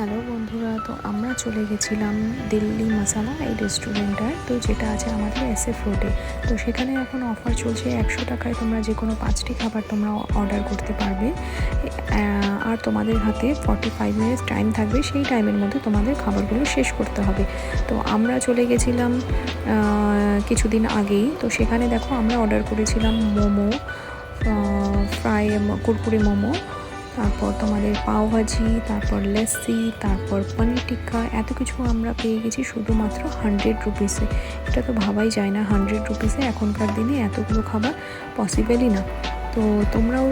Hello বন্ধুরা, তো আমরা চলে গেছিলাম দিল্লি মশালা এই রেস্টুরেন্টটায়। তো যেটা আছে আমাদের এস এফ রোডে তো সেখানে এখন অফার চলছে একশো টাকায় তোমরা যে কোনো পাঁচটি খাবার তোমরা অর্ডার করতে পারবে। আর তোমাদের হাতে ফর্টি ফাইভ মিনিটস টাইম থাকবে, সেই টাইমের মধ্যে তোমাদের খাবারগুলো শেষ করতে হবে। তো আমরা চলে গেছিলাম কিছুদিন আগেই। তো সেখানে দেখো আমরা অর্ডার করেছিলাম মোমো ফ্রাই, কুরকুরে মোমো। তারপর তোমাদের পাওভাজি তারপর লস্যি তারপর পনির টিক্কা, এত কিছু আমরা পেয়ে গেছি শুধুমাত্র হান্ড্রেড রুপিসে এটা তো ভাবাই যায় না হান্ড্রেড রুপিসে এখনকার দিনে এতগুলো খাবার পসিবলই না। তো তোমরাও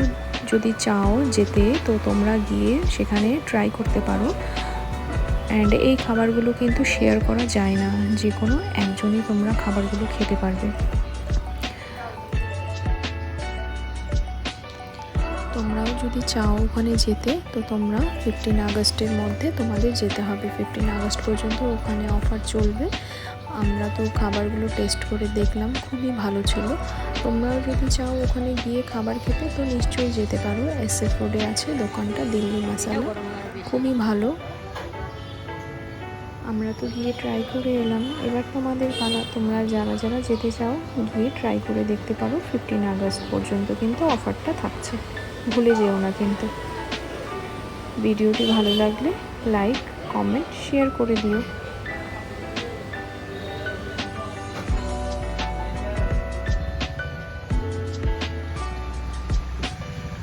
যদি চাও যেতে, তো তোমরা গিয়ে সেখানে ট্রাই করতে পারো। অ্যান্ড এই খাবারগুলো কিন্তু শেয়ার করা যায় না, যে কোনো একজনই তোমরা খাবারগুলো খেতে পারবে। তোমরাও যদি চাও ওখানে যেতে, তো তোমরা ফিফটিন আগস্টের মধ্যে তোমাদের যেতে হবে। ফিফটিন আগস্ট পর্যন্ত ওখানে অফার চলবে। আমরা তো খাবারগুলো টেস্ট করে দেখলাম, খুবই ভালো ছিল। তোমরাও যদি চাও ওখানে গিয়ে খাবার খেতে, তো নিশ্চয়ই যেতে পারো। এস এফ রোডে আছে দোকানটা, দিল্লি মশালা। খুবই ভালো। আমরা তো গিয়ে ট্রাই করে এলাম। এবার তোমাদের পালা, তোমরা যারা যারা যেতে চাও, গিয়ে ট্রাই করে দেখতে পারো। ফিফটিন আগস্ট পর্যন্ত কিন্তু অফারটা থাকছে। ভুলে যেও না কিন্তু। ভিডিওটি ভালো লাগলে লাইক কমেন্ট শেয়ার করে দিও।